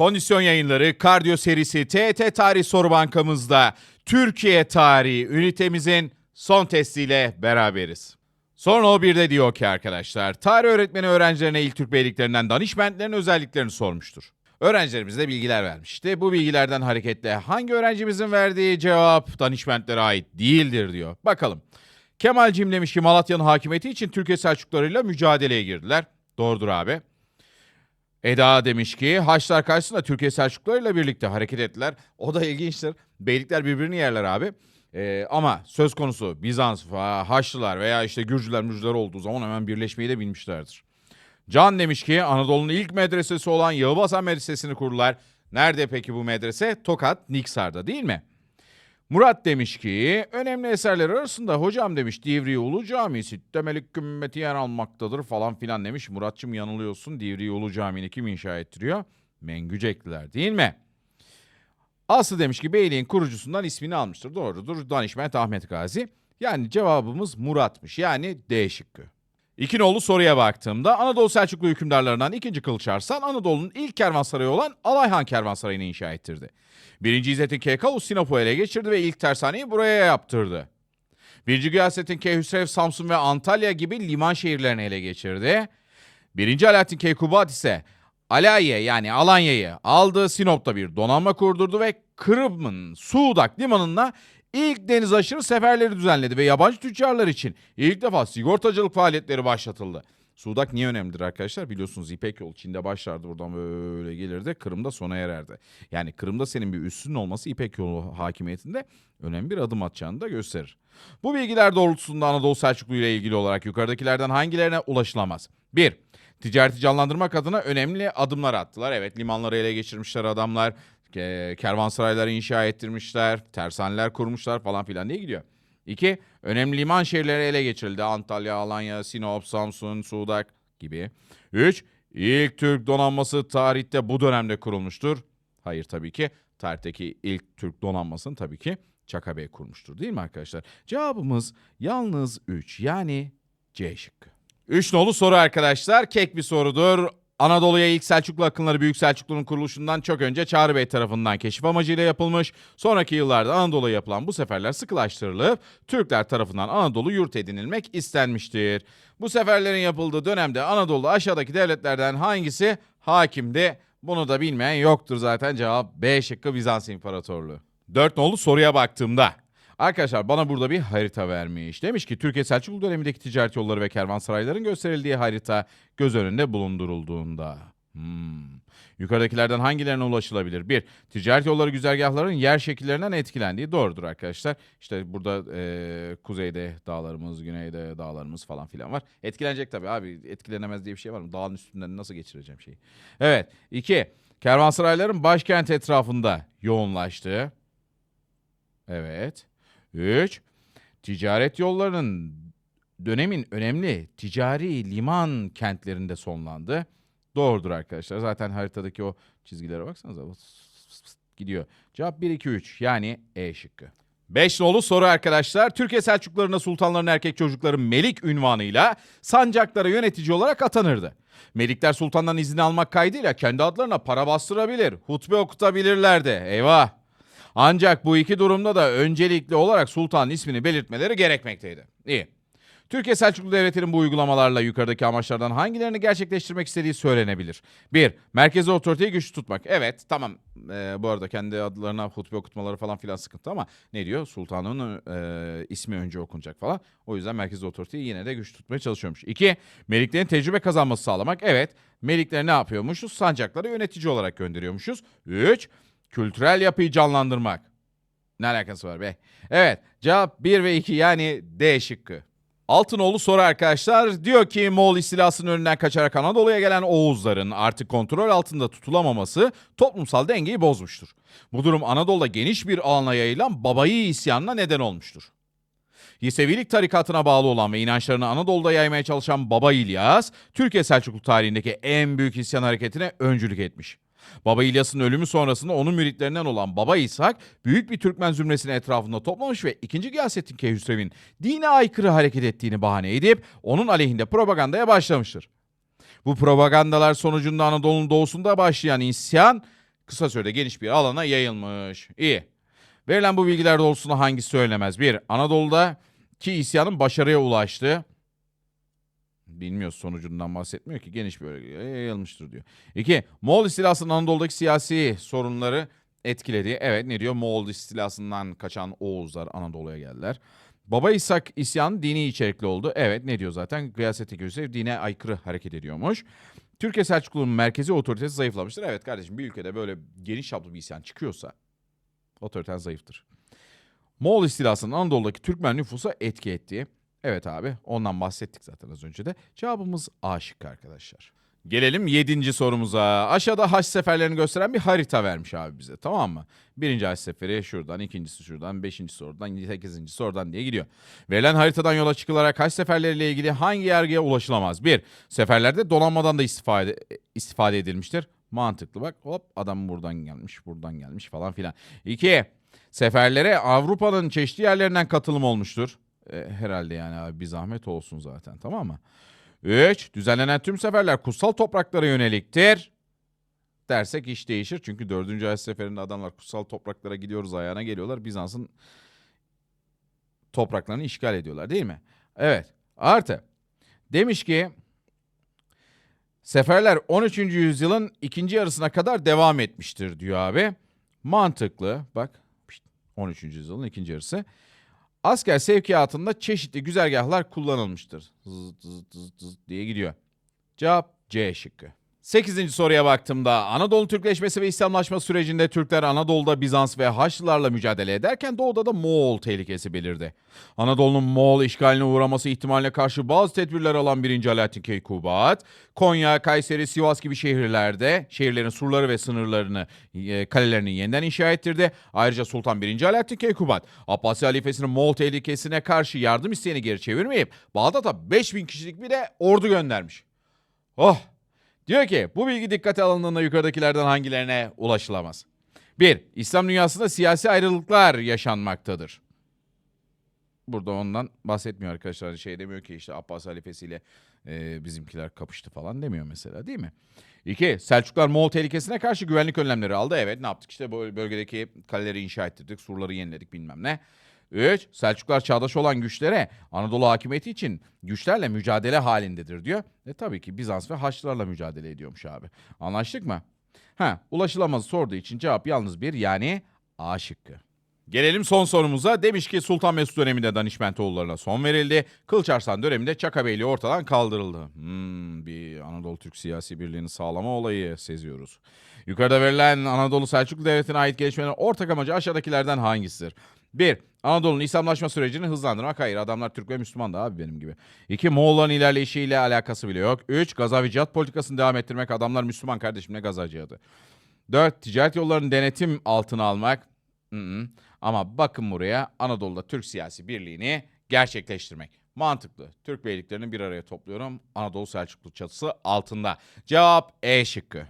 Kondisyon yayınları kardiyo serisi TET Tarih Soru Bankamızda Türkiye Tarihi ünitemizin son testiyle beraberiz. Son o bir de diyor ki arkadaşlar, tarih öğretmeni öğrencilerine ilk Türk beyliklerinden danışmentlerin özelliklerini sormuştur. Öğrencilerimiz de bilgiler vermişti. Bu bilgilerden hareketle hangi öğrencimizin verdiği cevap danışmentlere ait değildir diyor. Bakalım. Kemalcim demiş ki Malatya'nın hakimiyeti için Türkiye Selçuklularıyla mücadeleye girdiler. Doğrudur abi. Eda demiş ki Haçlar karşısında Türkiye Selçuklularıyla birlikte hareket ettiler. O da ilginçtir. Beylikler birbirini yerler abi. Ee, ama söz konusu Bizans, Haçlılar veya işte Gürcüler, Mürcüler olduğu zaman hemen birleşmeyi de bilmişlerdir. Can demiş ki Anadolu'nun ilk medresesi olan Yağıbasan Medresesi'ni kurdular. Nerede peki bu medrese? Tokat, Niksar'da değil mi? Murat demiş ki önemli eserler arasında hocam demiş Divri Ulu Camisi temelik kümmeti yer almaktadır falan filan demiş. Muratçım yanılıyorsun Divri Ulu Camii'ni kim inşa ettiriyor? Mengücekliler değil mi? Aslı demiş ki beyliğin kurucusundan ismini almıştır. Doğrudur danışment Ahmet Gazi. Yani cevabımız Murat'mış yani D şıkkı. İki nolu soruya baktığımda Anadolu Selçuklu hükümdarlarından ikinci Kılıç Arslan Anadolu'nun ilk kervansarayı olan Alayhan Kervansarayı'nı inşa ettirdi. Birinci İzzettin Keykalus Sinop'u ele geçirdi ve ilk tersaneyi buraya yaptırdı. Birinci Gıyasettin Keyhüsrev Samsun ve Antalya gibi liman şehirlerini ele geçirdi. Birinci Alaaddin Keykubat ise Alaye yani Alanya'yı aldı. Sinop'ta bir donanma kurdurdu ve Kırım'ın Sudak limanına ilk deniz aşırı seferleri düzenledi ve yabancı tüccarlar için ilk defa sigortacılık faaliyetleri başlatıldı. Sudak niye önemlidir arkadaşlar? Biliyorsunuz İpek yolu Çin'de başlardı buradan böyle gelirdi. Kırım'da sona ererdi. Yani Kırım'da senin bir üssünün olması İpek yolu hakimiyetinde önemli bir adım atacağını da gösterir. Bu bilgiler doğrultusunda Anadolu Selçuklu ile ilgili olarak yukarıdakilerden hangilerine ulaşılamaz? 1. Ticareti canlandırmak adına önemli adımlar attılar. Evet limanları ele geçirmişler adamlar. Ke- Kervansarayları inşa ettirmişler. Tersaneler kurmuşlar falan filan diye gidiyor. 2. Önemli liman şehirleri ele geçirildi. Antalya, Alanya, Sinop, Samsun, Sudak gibi. 3. İlk Türk donanması tarihte bu dönemde kurulmuştur. Hayır tabii ki. Tarihteki ilk Türk donanmasını tabii ki Çaka Bey kurmuştur değil mi arkadaşlar? Cevabımız yalnız 3 yani C şıkkı. Üç nolu soru arkadaşlar. Kek bir sorudur. Anadolu'ya ilk Selçuklu akınları Büyük Selçuklu'nun kuruluşundan çok önce Çağrı Bey tarafından keşif amacıyla yapılmış. Sonraki yıllarda Anadolu'ya yapılan bu seferler sıkılaştırılıp Türkler tarafından Anadolu yurt edinilmek istenmiştir. Bu seferlerin yapıldığı dönemde Anadolu aşağıdaki devletlerden hangisi hakimdi? Bunu da bilmeyen yoktur zaten cevap B şıkkı Bizans İmparatorluğu. Dört nolu soruya baktığımda Arkadaşlar bana burada bir harita vermiş. Demiş ki Türkiye Selçuklu dönemindeki ticaret yolları ve kervansarayların gösterildiği harita göz önünde bulundurulduğunda. Hmm. Yukarıdakilerden hangilerine ulaşılabilir? Bir, ticaret yolları güzergahların yer şekillerinden etkilendiği doğrudur arkadaşlar. İşte burada eee, kuzeyde dağlarımız, güneyde dağlarımız falan filan var. Etkilenecek tabii abi. Etkilenemez diye bir şey var mı? Dağın üstünden nasıl geçireceğim şeyi? Evet. İki, kervansarayların başkent etrafında yoğunlaştığı. Evet. 3. Ticaret yollarının dönemin önemli ticari liman kentlerinde sonlandı. Doğrudur arkadaşlar. Zaten haritadaki o çizgilere baksanıza. Gidiyor. Cevap 1, 2, 3. Yani E şıkkı. 5 nolu soru arkadaşlar. Türkiye Selçuklularına sultanların erkek çocukları Melik ünvanıyla sancaklara yönetici olarak atanırdı. Melikler sultandan izin almak kaydıyla kendi adlarına para bastırabilir, hutbe okutabilirlerdi. Eyvah! Ancak bu iki durumda da öncelikli olarak sultanın ismini belirtmeleri gerekmekteydi. İyi. Türkiye Selçuklu Devleti'nin bu uygulamalarla yukarıdaki amaçlardan hangilerini gerçekleştirmek istediği söylenebilir. 1. Merkezi otoriteyi güçlü tutmak. Evet tamam Ee, bu arada kendi adlarına hutbe okutmaları falan filan sıkıntı ama ne diyor? Sultanın e, ismi önce okunacak falan. O yüzden merkezi otoriteyi yine de güçlü tutmaya çalışıyormuş. 2. Meliklerin tecrübe kazanması sağlamak. Evet melikler ne yapıyormuşuz? Sancakları yönetici olarak gönderiyormuşuz. 3. Kültürel yapıyı canlandırmak. Ne alakası var be? Evet cevap 1 ve 2 yani D şıkkı. Altınoğlu soru arkadaşlar. Diyor ki Moğol istilasının önünden kaçarak Anadolu'ya gelen Oğuzların artık kontrol altında tutulamaması toplumsal dengeyi bozmuştur. Bu durum Anadolu'da geniş bir alana yayılan babayı isyanına neden olmuştur. Yesevilik tarikatına bağlı olan ve inançlarını Anadolu'da yaymaya çalışan Baba İlyas, Türkiye Selçuklu tarihindeki en büyük isyan hareketine öncülük etmiş. Baba İlyas'ın ölümü sonrasında onun müritlerinden olan Baba İshak büyük bir Türkmen zümresini etrafında toplamış ve 2. Gıyasettin Keyhüsrev'in dine aykırı hareket ettiğini bahane edip onun aleyhinde propagandaya başlamıştır. Bu propagandalar sonucunda Anadolu'nun doğusunda başlayan isyan kısa sürede geniş bir alana yayılmış. İyi. Verilen bu bilgiler doğrultusunda hangisi söylemez? Bir, Anadolu'da ki isyanın başarıya ulaştı. Bilmiyoruz sonucundan bahsetmiyor ki geniş bir bölgeye yayılmıştır diyor. İki, Moğol istilasının Anadolu'daki siyasi sorunları etkiledi. Evet ne diyor? Moğol istilasından kaçan Oğuzlar Anadolu'ya geldiler. Baba İshak isyanı dini içerikli oldu. Evet ne diyor zaten? Gıyaseti Gülsev dine aykırı hareket ediyormuş. Türkiye Selçuklu'nun merkezi otoritesi zayıflamıştır. Evet kardeşim bir ülkede böyle geniş çaplı bir isyan çıkıyorsa otoriten zayıftır. Moğol istilasının Anadolu'daki Türkmen nüfusa etki ettiği. Evet abi ondan bahsettik zaten az önce de. Cevabımız A şıkkı arkadaşlar. Gelelim yedinci sorumuza. Aşağıda haç seferlerini gösteren bir harita vermiş abi bize tamam mı? Birinci haç seferi şuradan, ikincisi şuradan, beşincisi oradan, sekizincisi oradan diye gidiyor. Verilen haritadan yola çıkılarak haç seferleriyle ilgili hangi yargıya ulaşılamaz? Bir, seferlerde donanmadan da istifade, istifade edilmiştir. Mantıklı bak hop adam buradan gelmiş, buradan gelmiş falan filan. İki, seferlere Avrupa'nın çeşitli yerlerinden katılım olmuştur. E, herhalde yani abi bir zahmet olsun zaten tamam mı? 3. Düzenlenen tüm seferler kutsal topraklara yöneliktir. Dersek iş değişir. Çünkü 4. ay seferinde adamlar kutsal topraklara gidiyoruz ayağına geliyorlar. Bizans'ın topraklarını işgal ediyorlar değil mi? Evet. Artı. Demiş ki seferler 13. yüzyılın ikinci yarısına kadar devam etmiştir diyor abi. Mantıklı. Bak 13. yüzyılın ikinci yarısı. Asker sevkiyatında çeşitli güzergahlar kullanılmıştır. Zıt zıt zıt zıt diye gidiyor. Cevap C şıkkı. 8. soruya baktığımda Anadolu Türkleşmesi ve İslamlaşma sürecinde Türkler Anadolu'da Bizans ve Haçlılarla mücadele ederken doğuda da Moğol tehlikesi belirdi. Anadolu'nun Moğol işgaline uğraması ihtimaline karşı bazı tedbirler alan 1. Alaaddin Keykubat, Konya, Kayseri, Sivas gibi şehirlerde şehirlerin surları ve sınırlarını, e, kalelerini yeniden inşa ettirdi. Ayrıca Sultan 1. Alaaddin Keykubat, Abbasi halifesinin Moğol tehlikesine karşı yardım isteğini geri çevirmeyip Bağdat'a 5000 kişilik bir de ordu göndermiş. Oh! Diyor ki bu bilgi dikkate alındığında yukarıdakilerden hangilerine ulaşılamaz? 1. İslam dünyasında siyasi ayrılıklar yaşanmaktadır. Burada ondan bahsetmiyor arkadaşlar. Şey demiyor ki işte Abbas halifesiyle e, bizimkiler kapıştı falan demiyor mesela değil mi? 2. Selçuklar Moğol tehlikesine karşı güvenlik önlemleri aldı. Evet ne yaptık işte bölgedeki kaleleri inşa ettirdik, surları yeniledik bilmem ne. 3. Selçuklar çağdaş olan güçlere Anadolu hakimiyeti için güçlerle mücadele halindedir diyor. E tabii ki Bizans ve Haçlılarla mücadele ediyormuş abi. Anlaştık mı? Ha, ulaşılamaz sorduğu için cevap yalnız bir yani A şıkkı. Gelelim son sorumuza. Demiş ki Sultan Mesut döneminde Danişmentoğullarına son verildi. Kılıç Arslan döneminde Çaka Beyliği ortadan kaldırıldı. Hmm, bir Anadolu Türk siyasi birliğini sağlama olayı seziyoruz. Yukarıda verilen Anadolu Selçuklu Devleti'ne ait gelişmelerin ortak amacı aşağıdakilerden hangisidir? 1. Anadolu'nun İslamlaşma sürecini hızlandırmak. Hayır adamlar Türk ve Müslüman da abi benim gibi. 2. Moğolların ilerleyişiyle alakası bile yok. 3. Gaza cihat politikasını devam ettirmek. Adamlar Müslüman kardeşim ne. 4. Ticaret yollarını denetim altına almak. Hı-hı. Ama bakın buraya Anadolu'da Türk siyasi birliğini gerçekleştirmek. Mantıklı. Türk beyliklerini bir araya topluyorum. Anadolu Selçuklu çatısı altında. Cevap E şıkkı.